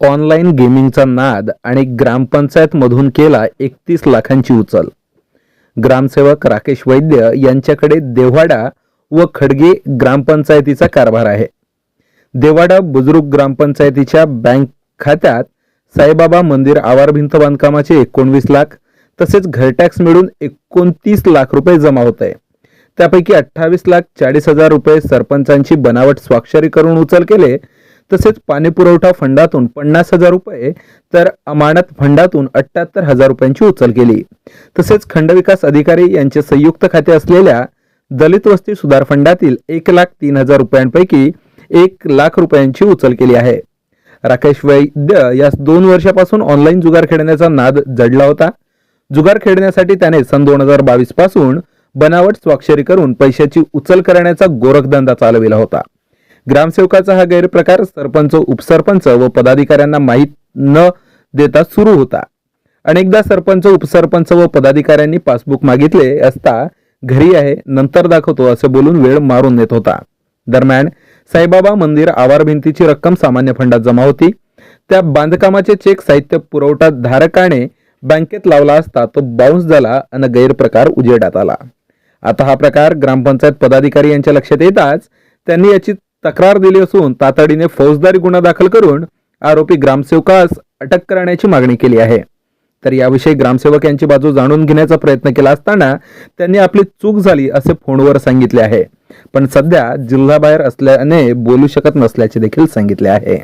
Online गेमिंगचा नाद आणि ग्रामपंचायतमधून केला एकतीस लाखांची उचल. ग्रामसेवक राकेश वैद्य यांच्याकडे देव्हाडा व खडगे ग्रामपंचायतीचा कारभार आहे. देवाडा बुजुर्ग ग्रामपंचायतीच्या बँक खात्यात साईबाबा मंदिर आवार भिंत बांधकामाचे एकोणवीस लाख तसेच घरटॅक्स मिळून एकोणतीस लाख रुपये जमा होत आहे त्यापैकी अठ्ठावीस लाख चाळीस हजार रुपये सरपंचांची बनावट स्वाक्षरी करून उचल केले तसेच पाणीपुरवठा फंडातून पन्नास हजार रुपये तर अमानत फंडातून अठ्याहत्तर हजार रुपयांची उचल केली. तसेच खंडविकास अधिकारी यांचे संयुक्त खाते असलेल्या दलित वस्ती सुधार फंडातील एक लाख तीन हजार रुपयांपैकी एक लाख रुपयांची उचल केली आहे. राकेश वैद्य यास दोन वर्षापासून ऑनलाईन जुगार खेळण्याचा नाद जडला होता. जुगार खेळण्यासाठी त्याने सन दोन हजार बावीसपासून बनावट स्वाक्षरी करून पैशाची उचल करण्याचा गोरखधंदा चालविला होता. ग्रामसेवकाचा हा गैरप्रकार सरपंच उपसरपंच व पदाधिकाऱ्यांना माहीत न देता सुरू होता. अनेकदा सरपंच उपसरपंच व पदाधिकाऱ्यांनी पासबुक मागितले असता घरी आहे नंतर दाखवतो असं बोलून वेळ मारून नेत होता. दरम्यान साईबाबा मंदिर आवार भिंतीची रक्कम सामान्य फंडात जमा होती. त्या बांधकामाचे चेक साहित्य पुरवठा धारकाने बँकेत लावला असता तो बाउन्स झाला आणि गैरप्रकार उजेडात आला. आता हा प्रकार ग्रामपंचायत पदाधिकारी यांच्या लक्षात येताच त्यांनी याची तक्रार दिली असून तातडीने फौजदारी गुन्हा दाखल करून आरोपी ग्रामसेवकास अटक करण्याची मागणी केली आहे. तर याविषयी ग्रामसेवक यांची बाजू जाणून घेण्याचा प्रयत्न केला असताना त्यांनी आपली चूक झाली असे फोनवर सांगितले आहे. पण सध्या जिल्हाबाहेर असल्याने बोलू शकत नसल्याचे देखील सांगितले आहे.